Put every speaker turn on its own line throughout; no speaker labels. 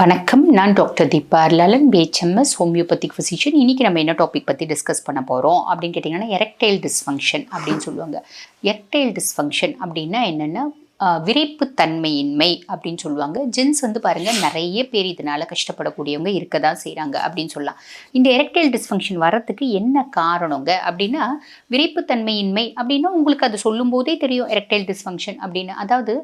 வணக்கம். நான் doctor Deepa Lalan BHMS homeopathic physician இன்றைக்கி நம்ம என்ன டாபிக் பற்றி டிஸ்கஸ் பண்ண போகிறோம் அப்படின்னு கேட்டிங்கன்னா எரெக்டைல் டிஸ்ஃபங்க்ஷன் அப்படின்னு சொல்லுவாங்க. எரெக்டைல் டிஸ்ஃபங்க்ஷன் அப்படின்னா என்னென்னா விரைப்புத்தன்மையின்மை அப்படின்னு சொல்லுவாங்க. ஜென்ஸ் வந்து பாருங்கள் நிறைய பேர் இதனால் கஷ்டப்படக்கூடியவங்க இருக்க தான் செய்கிறாங்க அப்படின்னு சொல்லலாம். இந்த எரக்டைல் டிஸ்ஃபங்க்ஷன் வரத்துக்கு என்ன காரணங்க? அப்படின்னா விரைப்புத்தன்மையின்மை அப்படின்னா உங்களுக்கு அது சொல்லும்போதே தெரியும் எரெக்டைல் டிஸ்ஃபங்க்ஷன் அப்படின்னு. அதாவது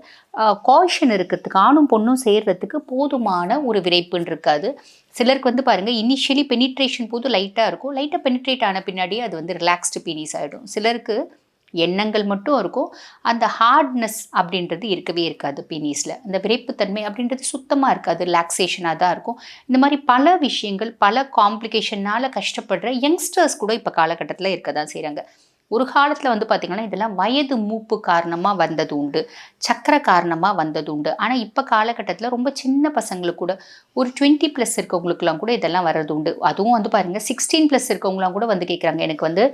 காஷன் இருக்கிறதுக்கு ஆணும் பொண்ணும் சேர்றதுக்கு போதுமான ஒரு விரைப்புன்னு இருக்காது. சிலருக்கு வந்து பாருங்கள் இனிஷியலி பெனிட்ரேஷன் போது லைட்டாக இருக்கும். லைட்டாக பெனிட்ரேட் ஆன பின்னாடியே அது வந்து ரிலாக்ஸ்டு பீனிஸ் ஆகிடும் சிலருக்கு எண்ணங்கள் மட்டும் இருக்கும். அந்த ஹார்ட்னஸ் அப்படின்றது இருக்கவே இருக்காது பீனிஸில் அந்த விரைப்புத்தன்மை அப்படின்றது சுத்தமாக இருக்காது ரிலாக்ஸேஷனாக தான் இருக்கும். இந்த மாதிரி பல விஷயங்கள் பல காம்ப்ளிகேஷனால் கஷ்டப்படுற யங்ஸ்டர்ஸ் கூட இப்போ காலகட்டத்தில் இருக்க தான் செய்கிறாங்க ஒரு காலத்தில் வந்து பார்த்திங்கன்னா இதெல்லாம் வயது மூப்பு காரணமாக வந்தது உண்டு சக்கர காரணமாக வந்தது உண்டு. ஆனால் இப்போ காலகட்டத்தில் ரொம்ப சின்ன பசங்களுக்கு கூட ஒரு டுவெண்ட்டி ப்ளஸ் இருக்கவங்களுக்குலாம் கூட இதெல்லாம் வர்றது உண்டு. அதுவும் வந்து பாருங்கள் சிக்ஸ்டீன் ப்ளஸ் இருக்கவங்களாம் கூட வந்து கேட்குறாங்க எனக்கு வந்து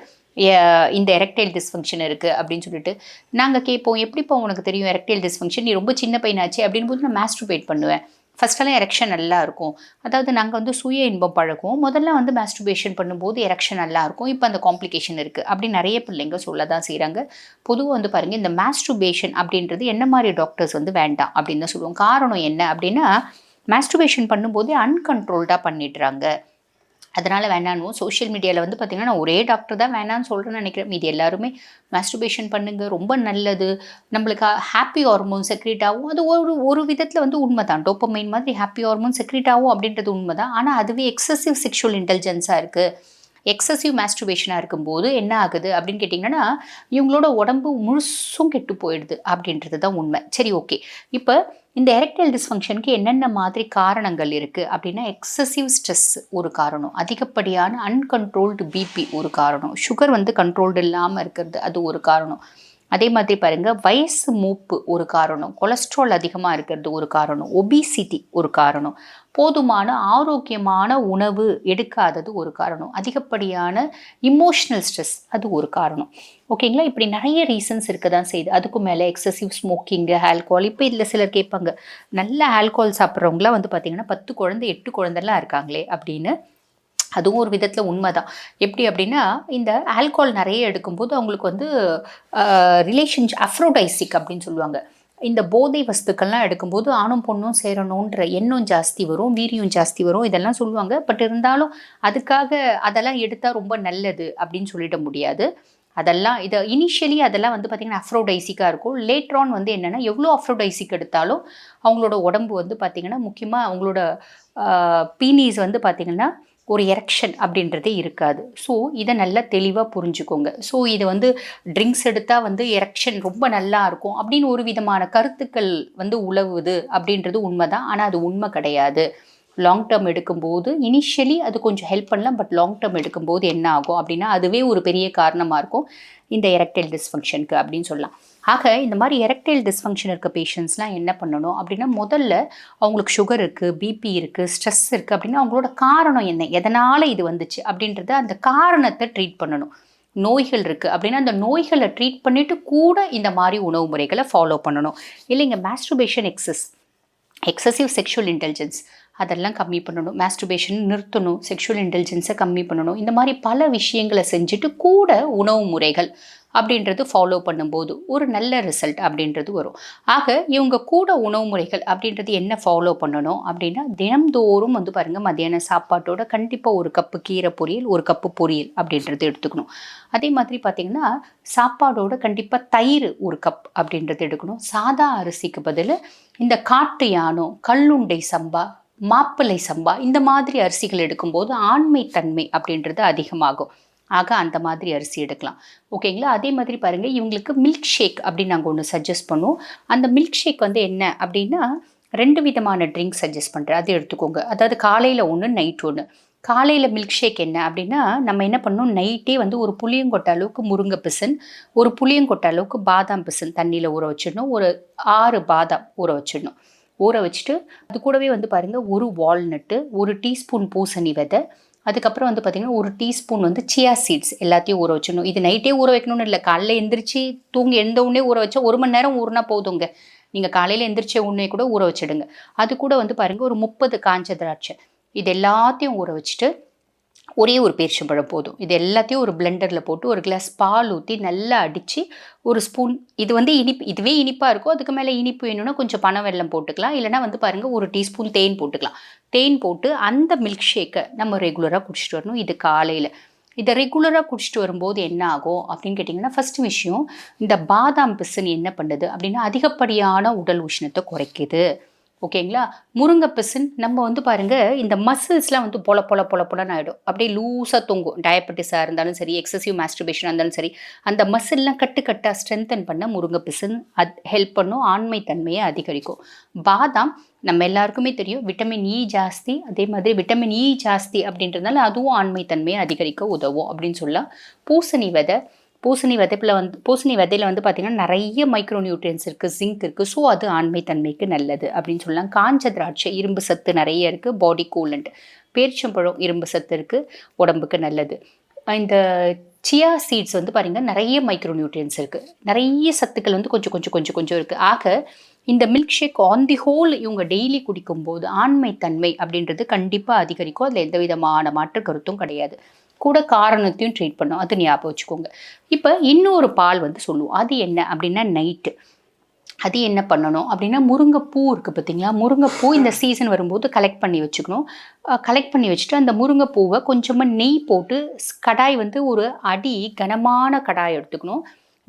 இந்த எரக்டைல் டிஸ்ஃபங்க்ஷன் இருக்குது அப்படின்னு சொல்லிட்டு. நாங்கள் கேட்போம் எப்படிப்போ உனக்கு தெரியும் எரக்டைல் டிஸ்ஃபங்க்ஷன் நீ ரொம்ப சின்ன பையனாச்சு அப்படின்னு போது நான் மாஸ்ட்ருபேட் பண்ணுவேன். ஃபஸ்ட்டெல்லாம் எரெக்ஷன் நல்லா இருக்கும். அதாவது நாங்கள் வந்து சுய இன்பம் பழகும் முதல்ல வந்து மாஸ்ட்ருபேஷன் பண்ணும்போது எரெக்ஷன் நல்லா இருக்கும். இப்போ அந்த காம்ப்ளிகேஷன் இருக்குது அப்படி நிறைய பிள்ளைங்க சொல்ல தான் செய்கிறாங்க பொதுவாக வந்து பாருங்கள் இந்த மாஸ்ட்ருபேஷன் அப்படின்றது என்ன மாதிரி டாக்டர்ஸ் வந்து வேண்டாம் அப்படின்னு தான் சொல்லுவோம் காரணம் என்ன அப்படின்னா மாஸ்ட்ருபேஷன் பண்ணும்போதே அன்கண்ட்ரோல்டாக பண்ணிடுறாங்க. அதனால் வேணான்னு. சோஷியல் மீடியாவில் வந்து பார்த்திங்கன்னா நான் ஒரே டாக்டர் தான் வேணான்னு சொல்கிறேன்னு நினைக்கிறேன். மீதி எல்லாருமே மாஸ்டர்பேஷன் பண்ணுங்கள் ரொம்ப நல்லது. நம்மளுக்கு ஹாப்பி ஹார்மோன் செக்ரேட் ஆகும். அது ஒரு ஒரு விதத்தில் வந்து உண்மை தான் டோப்பமைன் மாதிரி ஹாப்பி ஹார்மோன் செக்ரேட் ஆகும் அப்படின்றது உண்மை தான் ஆனால் அதுவே எக்ஸசிவ் செக்ஷுவல் இன்டெலிஜென்ஸாக இருக்குது எக்ஸசிவ் மாஸ்டர்பேஷனாக இருக்கும்போது என்ன ஆகுது அப்படின்னு கேட்டிங்கன்னா இவங்களோட உடம்பு முழுசும் கெட்டு போயிடுது அப்படின்றது தான் உண்மை. சரி ஓகே இப்போ இந்த எரக்டைல் டிஸ்ஃபங்க்ஷனுக்கு என்னென்ன மாதிரி காரணங்கள் இருக்குது அப்படின்னா எக்ஸசிவ் ஸ்ட்ரெஸ் ஒரு காரணம். அதிகப்படியான அன்கண்ட்ரோல்டு பிபி ஒரு காரணம். சுகர் வந்து கண்ட்ரோல்டு இல்லாமல் இருக்கிறது அது ஒரு காரணம். அதே மாதிரி பாருங்கள் வயசு மூப்பு ஒரு காரணம் கொலஸ்ட்ரால் அதிகமாக இருக்கிறது ஒரு காரணம் ஒபிசிட்டி ஒரு காரணம் போதுமான ஆரோக்கியமான உணவு எடுக்காதது ஒரு காரணம் அதிகப்படியான இமோஷ்னல் ஸ்ட்ரெஸ் அது ஒரு காரணம். ஓகேங்களா இப்படி நிறைய ரீசன்ஸ் இருக்க தான் செய்யுது. அதுக்கும் மேலே எக்ஸசிவ் ஸ்மோக்கிங்கு ஆல்கோல் இப்போ இதில் சிலர் கேட்பாங்க நல்ல ஆல்கோல் சாப்பிட்றவங்களாம் வந்து பார்த்திங்கன்னா பத்து குழந்தை எட்டு குழந்தைலாம் இருக்காங்களே அப்படின்னு. அதுவும் ஒரு விதத்தில் உண்மை தான் எப்படி அப்படின்னா இந்த ஆல்கோஹால் நிறைய எடுக்கும்போது அவங்களுக்கு வந்து ரிலேஷன் அஃப்ரோடைசிக் அப்படின்னு சொல்லுவாங்க. இந்த போதை வஸ்துக்கள்லாம் எடுக்கும்போது ஆணும் பொண்ணும் சேரணுன்ற எண்ணம் ஜாஸ்தி வரும் வீரியம் ஜாஸ்தி வரும் இதெல்லாம் சொல்லுவாங்க. பட் இருந்தாலும் அதுக்காக அதெல்லாம் எடுத்தால் ரொம்ப நல்லது அப்படின்னு சொல்லிட முடியாது. அதெல்லாம் இதை இனிஷியலி அதெல்லாம் வந்து பார்த்திங்கன்னா அஃப்ரோடைசிக்காக இருக்கும். லேட்ரான் வந்து என்னென்னா எவ்வளோ அஃப்ரோடைசிக் எடுத்தாலும் அவங்களோட உடம்பு வந்து பார்த்திங்கன்னா முக்கியமாக அவங்களோட பீனிஸ் வந்து பார்த்திங்கன்னா ஒரு எரெக்ஷன் அப்படின்றதே இருக்காது. ஸோ இதை நல்லா தெளிவாக புரிஞ்சுக்கோங்க. ஸோ இது வந்து ட்ரிங்க்ஸ் எடுத்தால் வந்து எரெக்ஷன் ரொம்ப நல்லா இருக்கும். அப்படின்னு ஒரு விதமான கருத்துக்கள் வந்து உழவுது அப்படின்றது உண்மை தான் ஆனால் அது உண்மை கிடையாது. லாங் டேர்ம் எடுக்கும்போது இனிஷியலி அது கொஞ்சம் ஹெல்ப் பண்ணலாம். பட் லாங் டேர்ம் எடுக்கும்போது என்ன ஆகும் அப்படின்னா அதுவே ஒரு பெரிய காரணமாக இருக்கும். இந்த எரெக்டைல் டிஸ்ஃபங்க்ஷனுக்கு அப்படின்னு சொல்லலாம். ஆக இந்த மாதிரி எரக்டைல் டிஸ்ஃபங்க்ஷன் இருக்க பேஷண்ட்ஸ்லாம் என்ன பண்ணணும் அப்படின்னா முதல்ல அவங்களுக்கு சுகர் இருக்குது பிபி இருக்குது ஸ்ட்ரெஸ் இருக்குது அப்படின்னா அவங்களோட காரணம் என்ன? எதனால் இது வந்துச்சு? அப்படின்றத அந்த காரணத்தை ட்ரீட் பண்ணணும். நோய்கள் இருக்குது அப்படின்னா அந்த நோய்களை ட்ரீட் பண்ணிவிட்டு கூட இந்த மாதிரி உணவு முறைகளை ஃபாலோ பண்ணணும். இல்லைங்க masturbation excess excessive sexual intelligence அதெல்லாம் கம்மி பண்ணணும். மாஸ்ட்ருபேஷன் நிறுத்தணும் செக்ஷுவல் இன்டெலிஜென்ஸை கம்மி பண்ணணும். இந்த மாதிரி பல விஷயங்களை செஞ்சுட்டு கூட உணவு முறைகள் அப்படின்றது ஃபாலோ பண்ணும்போது ஒரு நல்ல ரிசல்ட் அப்படின்றது வரும். ஆக இவங்க கூட உணவு முறைகள் அப்படின்றது என்ன ஃபாலோ பண்ணணும் அப்படின்னா தினம்தோறும் வந்து பாருங்கள் மத்தியான சாப்பாட்டோட கண்டிப்பாக ஒரு கப்பு கீரை பொரியல் ஒரு கப்பு பொரியல் அப்படின்றது எடுத்துக்கணும். அதே மாதிரி பார்த்திங்கன்னா சாப்பாடோட கண்டிப்பாக தயிர் ஒரு கப் அப்படின்றது எடுக்கணும். சாதா அரிசிக்கு பதில் இந்த காட்டு யானம் கல்லுண்டை சம்பா மாப்பிள்ளை சம்பா இந்த மாதிரி அரிசிகள் எடுக்கும்போது ஆண்மை தன்மை அப்படின்றது அதிகமாகும். ஆக அந்த மாதிரி அரிசி எடுக்கலாம். ஓகேங்களா அதே மாதிரி பாருங்கள் இவங்களுக்கு மில்க் ஷேக் அப்படின்னு நாங்கள் ஒன்று சஜஸ்ட் பண்ணுவோம் அந்த மில்க் ஷேக் வந்து என்ன அப்படின்னா ரெண்டு விதமான ட்ரிங்க் சஜஸ்ட் பண்ணுறேன் அதை எடுத்துக்கோங்க. அதாவது காலையில் ஒன்று நைட் ஒன்று காலையில் மில்க் ஷேக் என்ன அப்படின்னா நம்ம என்ன பண்ணணும் நைட்டே வந்து ஒரு புளியங்கொட்டை அளவுக்கு முருங்கை பிசன் ஒரு புளியங்கொட்டை அளவுக்கு பாதாம் பிசன் தண்ணியில் ஊற வச்சிடணும். ஒரு ஆறு பாதாம் ஊற வச்சிடணும். ஊற வச்சுட்டு அது கூடவே வந்து பாருங்கள் ஒரு வால்நட்டு ஒரு டீஸ்பூன் பூசணி விதை அதுக்கப்புறம் வந்து பார்த்திங்கன்னா ஒரு டீஸ்பூன் வந்து சியா சீட்ஸ் எல்லாத்தையும் ஊற வச்சிடணும். இது நைட்டே ஊற வைக்கணும்னு இல்லை காலைல எந்திரிச்சு தூங்கி எந்த உடனே ஊற வச்சா ஒரு மணி நேரம் ஊறினா போதுங்க. நீங்கள் காலையில் எந்திரிச்ச உடனே கூட ஊற வச்சிடுங்க. அது கூட வந்து பாருங்கள் ஒரு முப்பது காஞ்ச திராட்சை. இது எல்லாத்தையும் ஊற வச்சுட்டு ஒரே ஒரு பேரிச்சம்பழம் போதும். இது எல்லாத்தையும் ஒரு பிளெண்டரில் போட்டு ஒரு கிளாஸ் பால் ஊற்றி நல்லா அடித்து ஒரு ஸ்பூன் இது வந்து இனிப்பு இதுவே இனிப்பாக இருக்கும். அதுக்கு மேலே இனிப்பு வேணும்னா கொஞ்சம் பனை வெள்ளம் போட்டுக்கலாம். இல்லைனா வந்து பாருங்கள் ஒரு டீஸ்பூன் தேன் போட்டுக்கலாம். தேன் போட்டு அந்த மில்க் ஷேக்கை நம்ம ரெகுலராக குடிச்சிட்டு வரணும். இது காலையில். இதை ரெகுலராக குடிச்சிட்டு வரும்போது என்ன ஆகும் அப்படின்னு கேட்டிங்கன்னா ஃபஸ்ட் விஷயம் இந்த பாதாம் பிசுன்னு என்ன பண்ணுது அப்படின்னா அதிகப்படியான உடல் உஷ்ணத்தை குறைக்குது. ஓகேங்களா? முருங்கை பிசின் நம்ம வந்து பாருங்கள் இந்த மசில்ஸ்லாம் வந்து பொல பொல பொல பொலன்னு ஆகிடும் அப்படியே லூஸாக தொங்கும். டயபெட்டிஸாக இருந்தாலும் சரி எக்ஸசிவ் மாஸ்டர்பேஷனாக இருந்தாலும் சரி அந்த மசில்லாம் கட்டு கட்டாக ஸ்ட்ரென்தன் பண்ண முருங்கை பிசின் அது ஹெல்ப் பண்ணும் ஆண்மை தன்மையை அதிகரிக்கும். பாதாம் நம்ம எல்லாருக்குமே தெரியும் விட்டமின் இ e ஜாஸ்தி அதே மாதிரி விட்டமின் இ e ஜாஸ்தி அப்படின்றதுனால அதுவும் ஆண்மை தன்மையை அதிகரிக்க உதவும் அப்படின்னு சொல்லலாம். பூசணி விதை பூசணி விதைப்பில் வந்து பூசணி விதையில் வந்து பார்த்திங்கன்னா நிறைய மைக்ரோ நியூட்ரியன்ஸ் இருக்குது ஜிங்க் இருக்குது ஸோ அது ஆண்மை தன்மைக்கு நல்லது அப்படின்னு சொல்லலாம். காஞ்ச திராட்சை இரும்பு சத்து நிறைய இருக்குது பாடி கூலண்ட் பேரிச்சம்பழம் இரும்பு சத்து இருக்குது உடம்புக்கு நல்லது. இந்த சியா சீட்ஸ் வந்து பாருங்கள் நிறைய மைக்ரோ நியூட்ரியன்ஸ் இருக்குது நிறைய சத்துக்கள் வந்து கொஞ்சம் கொஞ்சம் கொஞ்சம் கொஞ்சம் இருக்குது ஆக இந்த milk shake on the whole இவங்க டெய்லி குடிக்கும்போது ஆண்மை தன்மை அப்படின்றது கண்டிப்பாக அதிகரிக்கும். அதில் எந்த விதமான மாற்று கருத்தும் கிடையாது. கூட காரணத்தையும் ட்ரீட் பண்ணும். அது ஞாபகம் வச்சுக்கோங்க. இப்போ இன்னொரு பால் வந்து சொல்லுவோம். அது என்ன அப்படின்னா நைட்டு அது என்ன பண்ணணும் அப்படின்னா முருங்கைப்பூ இருக்குது பார்த்தீங்களா முருங்கைப்பூ இந்த சீசன் வரும்போது கலெக்ட் பண்ணி வச்சுக்கணும். கலெக்ட் பண்ணி வச்சுட்டு அந்த முருங்கைப்பூவை கொஞ்சமாக நெய் போட்டு கடாய் வந்து ஒரு அடி கனமான கடாய் எடுத்துக்கணும்.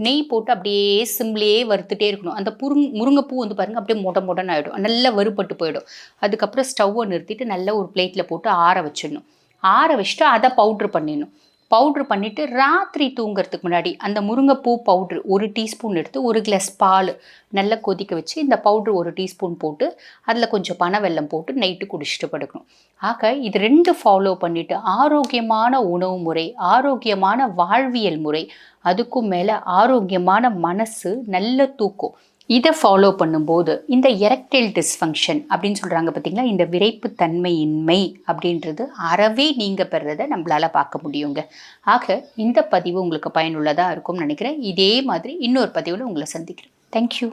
நெய் போட்டு அப்படியே சிம்லேயே வறுத்துட்டே இருக்கணும். அந்த புருங் முருங்கைப்பூ வந்து பாருங்கள் அப்படியே மொட மொடன்னு ஆகிடும் நல்லா வறுபட்டு போயிடும். அதுக்கப்புறம் ஸ்டவ்வை நிறுத்திட்டு நல்லா ஒரு பிளேட்டில் போட்டு ஆற வச்சிடணும். ஆற வச்சுட்டு அதை பவுட்ரு பண்ணிடணும். பவுட்ரு பண்ணிவிட்டு ராத்திரி தூங்குறதுக்கு முன்னாடி அந்த முருங்கைப்பூ பவுட்ரு ஒரு டீஸ்பூன் எடுத்து ஒரு கிளாஸ் பால் நல்லா கொதிக்க வச்சு இந்த பவுட்ரு ஒரு டீஸ்பூன் போட்டு அதில் கொஞ்சம் பனை வெல்லம் போட்டு நைட்டு குடிச்சிட்டு படுக்கணும். ஆக இது ரெண்டு ஃபாலோ பண்ணிவிட்டு ஆரோக்கியமான உணவு முறை ஆரோக்கியமான வாழ்வியல் முறை அதுக்கும் மேலே ஆரோக்கியமான மனசு நல்ல தூக்கம். இதை ஃபாலோ பண்ணும்போது இந்த எரக்டைல் டிஸ்ஃபங்க்ஷன் அப்படின்னு சொல்கிறாங்க பார்த்தீங்களா இந்த விரைப்பு தன்மையின்மை அப்படின்றது அறவே நீங்கள் பெறதை நம்மளால் பார்க்க முடியுங்க. ஆக இந்த பதிவு உங்களுக்கு பயனுள்ளதாக இருக்கும்னு நினைக்கிறேன். இதே மாதிரி இன்னொரு பதிவில் உங்களை சந்திக்கிறேன். தேங்க்யூ